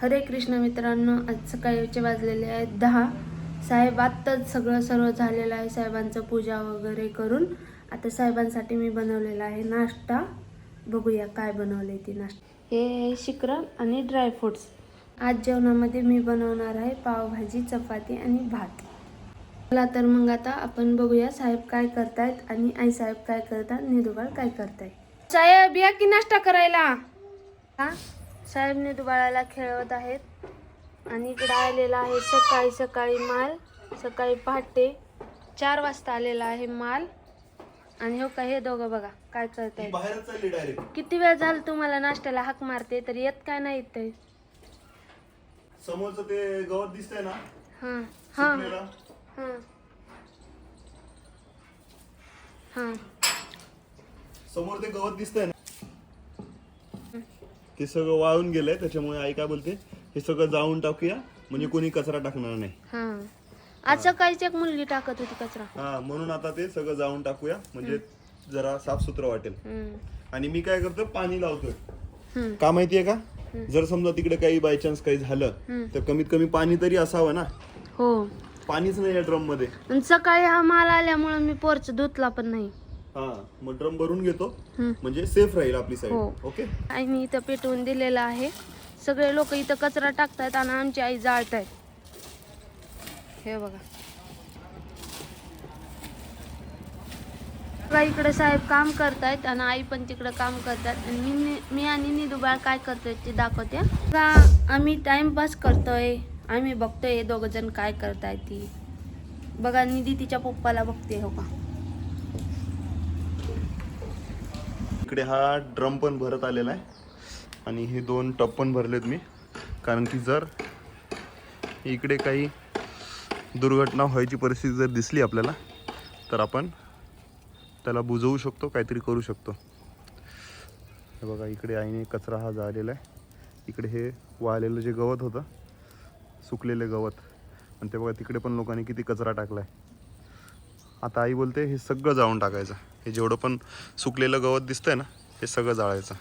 हरे कृष्ण मित्रांनो आज सकाळचे वाजलेले आहेत दहा. साहेब आत्ताच सगळं सर्व झालेलं आहे साहेबांचं पूजा वगैरे करून. आता साहेबांसाठी मी बनवलेला आहे नाश्ता. बघूया काय बनवले ती नाश्ता. हे आहे शिकरण आणि ड्रायफ्रुट्स आज जेवणामध्ये मी बनवणार आहे पावभाजी चपाती आणि भात. चला तर मग आता आपण बघूया साहेब काय करतायत आणि आई साहेब काय करतात निदुबाळ काय करतायत साहेब या की नाश्ता करायला? हा? साहेब निदुबाळाला खेळवत आहेत. आणि इकडे आलेला आहे सकाळी सकाळी माल सकाळी पहाटे चार वाजता आलेला आहे माल. आणि हो काय हे दोघं बघा काय डायरेक्ट किती वेळ झाला तुम्हाला नाश्त्याला हाक मारते तर येत काय नाही ते समोरचं ते गवत दिसतंय ना? हां हां. हां. हां. समोर ते गवत दिसतंय ना? ते सगळं वाळून गेलंय त्याच्यामुळे आई काय बोलते हे सगळं जाळून टाकूया म्हणजे कोणी कचरा टाकणार नाही. हां. आज सकाळीच एक मुलगी टाकत होती कचरा. हा म्हणून आता ते सगळं जाळून टाकूया म्हणजे जरा साफसुथरं वाटेल. हम्म. आणि मी काय करतो पाणी लावतोय. का माहितीये का? जर समजा तिकडे काही बाय चान्स काही झालं तर कमीत कमी पाणी तरी असावं ना. हो. पाणीच नाही या ड्रममध्ये आणि सकाळी हा माल आल्यामुळे मी पोरच धुतला पण नाही. हा मग ड्रम भरून घेतो. म्हणजे सेफ राहील आपली साईड हो. ओके आईने इथं पेटवून दिलेलं आहे. सगळे लोक इथं कचरा टाकतायत आणि आमची आई जाळतायत. हे बघा. बघा इकडे साहेब काम करतायत आणि आई पण तिकडे काम करतात. आणि मी नि- मी आणि निदुबाळ काय करतोय ते दाखवते. बघा आम्ही टाइमपास करतोय. आम्ही बघतोय दोघ जण काय करताय ती. बघा निधी तिच्या पप्पाला बघते हो का? इकडे हा ड्रम पण भरत आलेला आहे. आणि हे दोन टप पण भरलेत मी. कारण की जर इकडे काही दुर्घटना व्हायची परिस्थिती जर दिसली आपल्याला तर आपण त्याला बुजवू शकतो काहीतरी करू शकतो. हे बघा इकडे आईने कचरा हा झालेला आहे. इकडे हे वाळलेलं जे गवत होतं सुकलेले गवत. आणि ते बघा तिकडे पण लोकांनी किती कचरा टाकला आहे आता आई बोलते हे सगळं जाऊन टाकायचं. हे जेवढं पण सुकलेलं गवत दिसतंय ना हे सगळं जाळायचं.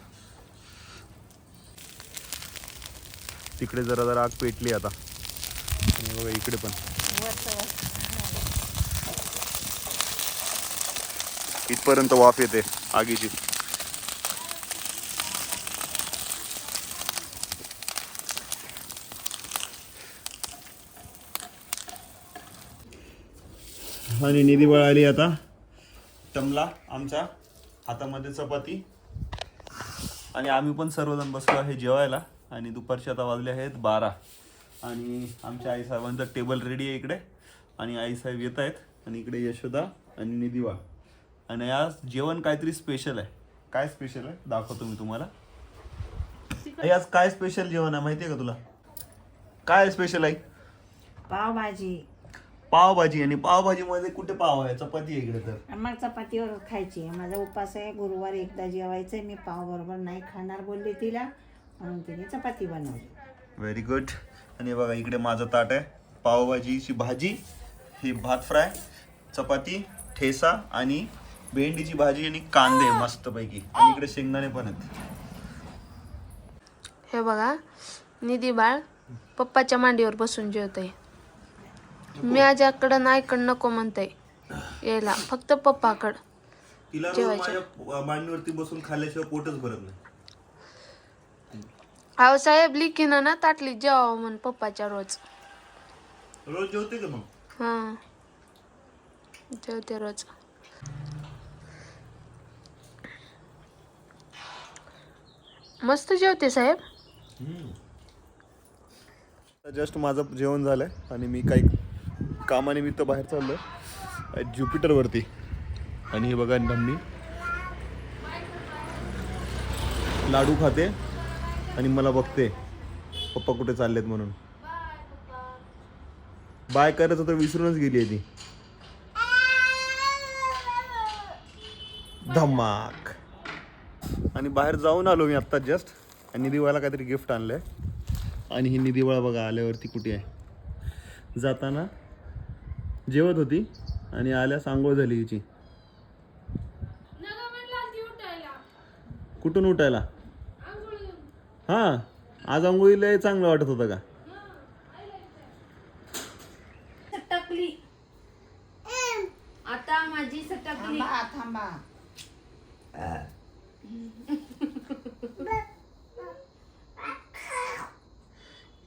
तिकडे जरा जरा आग पेटली आता. आणि बघा इकडे पण. इथपर्यंत वाफ येते आगीची. आणि निधी बळ आली आता. टमला आमचा हातामध्ये चपाती. आणि आम्ही पण सर्वजण बसलो आहे जेवायला. आणि दुपारचे आता वाजले आहेत बारा. आणि आमच्या आईसाहेबांचा टेबल रेडी आहे इकडे. आणि आईसाहेब येत आहेत. आणि इकडे यशोदा आणि निधिवा. आणि आज जेवण काहीतरी स्पेशल आहे. काय स्पेशल आहे? दाखवतो मी तुम्हाला. आई, आज काय स्पेशल जेवण आहे? माहिती आहे का तुला? काय स्पेशल आहे? पावभाजी. पावभाजी आणि पावभाजीमध्ये कुठे पाव आहे? चपाती आहे इकडे तर. मग चपातीवर खायची माझा उपास आहे गुरुवार एकदा जेवायचंय. मी पाव बरोबर नाही खाणार बोलले तिला. म्हणून तिने चपाती बनवली. व्हेरी गुड आणि बघा इकडे माझं ताट आहे. पावभाजीची भाजी ही भात फ्राय चपाती ठेसा आणि भेंडीची भाजी आणि कांदे मस्तपैकी. आणि इकडे शेंगदाणे पण आहेत. हे बघा निधी बाळ पप्पाच्या मांडीवर बसून जेवतय माझ्याकडं नाहीकडं नको म्हणतय. यायला. फक्त पप्पाकड. तिला रोज जेवायचं. माझ्या मांडीवरती बसून खाल्ल्याशिवाय पोटच भरत नाही. साहेब लिखीनं ना ताटली जेवावं म्हण पप्पाच्या रोज. रोज जेवते का मग? हां. जेवते रोज. मस्त जेवते साहेब. जस्ट माझं जेवण झालंय आणि मी काही कामानिमित्त बाहेर चाललं ज्युपिटरवरती. आणि हे बघा नम्मी. लाडू खाते आणि मला बघते. पप्पा कुठे चाललेत म्हणून. बाय करायचं तर विसरूनच गेली आहे ती. धमाक. आणि बाहेर जाऊन आलो मी आत्ता जस्ट आणि निधीवाला काहीतरी गिफ्ट आणलं आहे आणि ही निधीवाळा बघा आल्यावरती कुठे आहे. जाताना जेवत होती आणि आल्यास आंघोळ झाली हिची. कुठून उठायला? हां आज आंघोळीला चांगलं वाटत होतं का? सटकली. आता माझी सटकली. थांबा थांबा.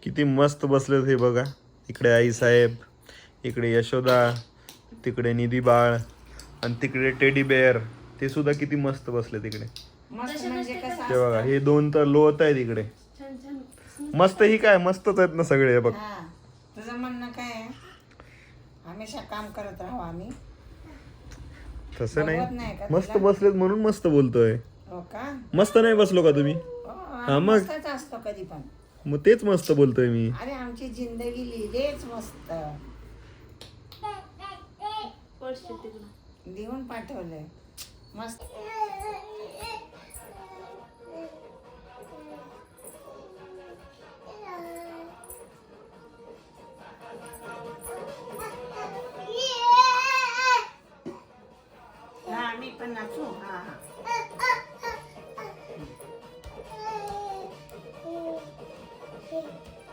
किती मस्त बसलेत हे बघा. इकडे आई साहेब. इकडे यशोदा तिकडे निधी बाळ आणि तिकडे टेडी बेअर. ते सुद्धा किती मस्त बसले तिकडे. म्हणजे कसं ते बघा हे दोन तर लोत आहेत इकडे. मस्त ही काय मस्तच आहेत ना सगळे हे बघ. हा. तुझं म्हणणं काय आहे? हमेशा काम करत राहू आम्ही. तसं बघवत नाही नाही का मस्त? बसलेत म्हणून मस्त बोलतोय. हो का? मस्त नाही बसलो का तुम्ही? हो, हा, मग? मस्तच असतो कधी पण. मग तेच मस्त बोलतोय मी. अरे आमची जिंदगी लिहिलेच मस्त. पर्स तिकडं लिहून पाठवलंय. मस्त. हा मी पण नाचू? हा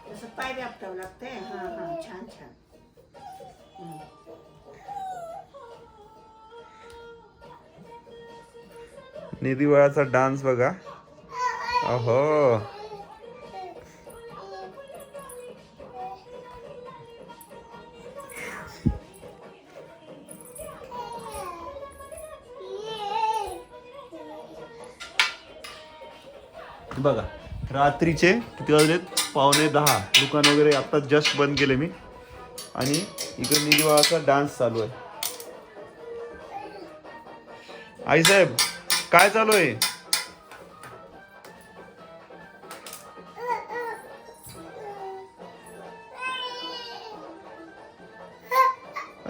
तसं पाय बी आपटावं लागतंय. हा हा. छान छान. निधी बाळाचा डान्स बघा. अहो. बघा रात्रीचे किती वाजलेत? पावणे दहा. दुकान वगैरे आता जस्ट बंद केले मी. आणि इकडे निधी डान्स चालू आहे. आई साहेब काय चालू आहे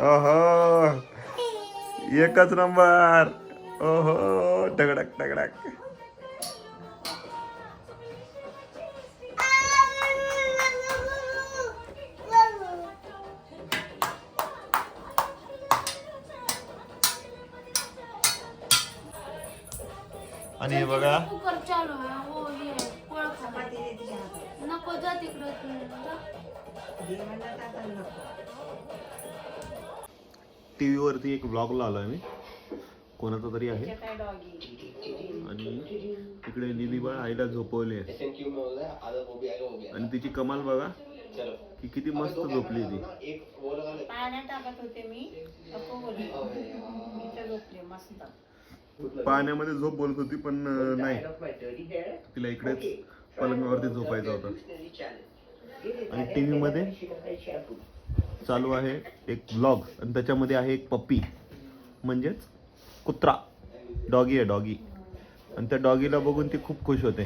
ओहो एकच नंबर. ओहो टगडक टगडक. आणि बघा. कुकर चालू आहे. हो पोळ. नको जा तिकडं. टी एक ब्लॉग लावलाय मी. कोणाचा तरी आहे. आणि इकडे निधी बाळ आईला झोपवले आणि तिची कमाल बघा. की किती मस्त झोपली ती. पाण्यात टाकत होते मी. झोपले मस्त. पाण्यामध्ये झोप बोलत होती पण नाही. तिला इकडेच पलंगावरती झोपायचं होतं. आणि टी व्ही मध्ये चालू आहे एक ब्लॉग आणि त्याच्यामध्ये आहे एक पप्पी म्हणजेच कुत्रा. डॉगी आहे डॉगी आणि त्या डॉगीला बघून ती खूप खुश होते.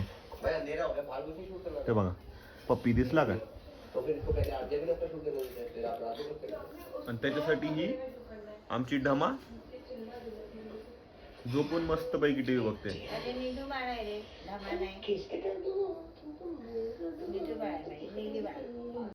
ते बघा पप्पी दिसला का? आणि त्याच्यासाठी ही आमची ढमा झोपून मस्त पैकी टीव्ही बघते. अरे निधू बाळ आहे रे धाबा नाही निधू बाळ नाही निधी बाळ.